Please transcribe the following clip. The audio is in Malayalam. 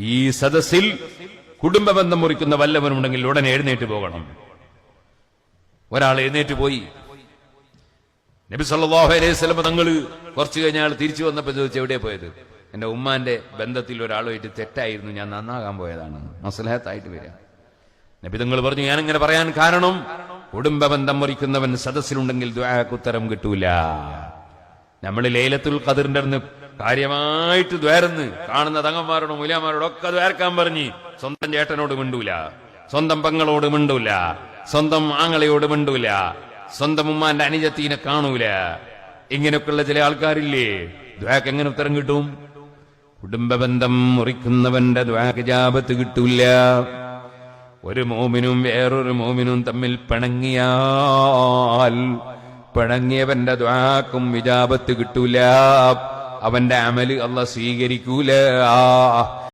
ഈ സദസ്സിൽ കുടുംബബന്ധം മുറിക്കുന്ന വല്ലവനുണ്ടെങ്കിൽ ഉടനെ എഴുന്നേറ്റ് പോകണം. ഒരാൾ എഴുന്നേറ്റ് പോയി. നബി സല്ലല്ലാഹു അലൈഹി വസല്ലം തങ്ങൾ കുറച്ചു കഴിഞ്ഞ ആൾ തിരിച്ചു വന്നപ്പോൾ ചോദിച്ചു എവിടെ പോയത്? എന്റെ ഉമ്മാന്റെ ബന്ധത്തിൽ ഒരാളുമായിട്ട് തെറ്റായിരുന്നു ഞാൻ നന്നാകാൻ പോയതാണ്. മസലഹത്തായിട്ട് വരിക. നബി തങ്ങൾ പറഞ്ഞു ഞാൻ ഇങ്ങനെ പറയാൻ കാരണം കുടുംബബന്ധം മുറിക്കുന്നവൻ സദസ്സിലുണ്ടെങ്കിൽ ഉത്തരം കിട്ടൂല. നമ്മൾ ലേലത്തുൽ അടുന്ന് കാര്യമായിട്ട് ദ്വേരന്ന് കാണുന്ന തങ്ങന്മാരോടും മുലിയന്മാരോടും ഒക്കെ ദ്വേർക്കാൻ പറഞ്ഞ് സ്വന്തം ചേട്ടനോട് മിണ്ടൂല സ്വന്തം പെങ്ങളോട് മിണ്ടൂല സ്വന്തം ആങ്ങളയോട് മിണ്ടൂല സ്വന്തം ഉമ്മാന്റെ അനുജത്തീനെ കാണൂല. ഇങ്ങനെയൊക്കെയുള്ള ചില ആൾക്കാരില്ലേ ദ്വാക്ക് എങ്ങനെ ഉത്തരം കിട്ടും? കുടുംബബന്ധം മുറിക്കുന്നവന്റെ ദ്വാക്ക് ജാപത്ത് കിട്ടൂല. ഒരു മോമിനും വേറൊരു മോമിനും തമ്മിൽ പിണങ്ങിയാൽ പിണങ്ങിയവന്റെ ദ്വാക്കും വിജാപത്ത് കിട്ടൂല. അവന്റെ അമൽ അല്ല സ്വീകരിക്കൂല.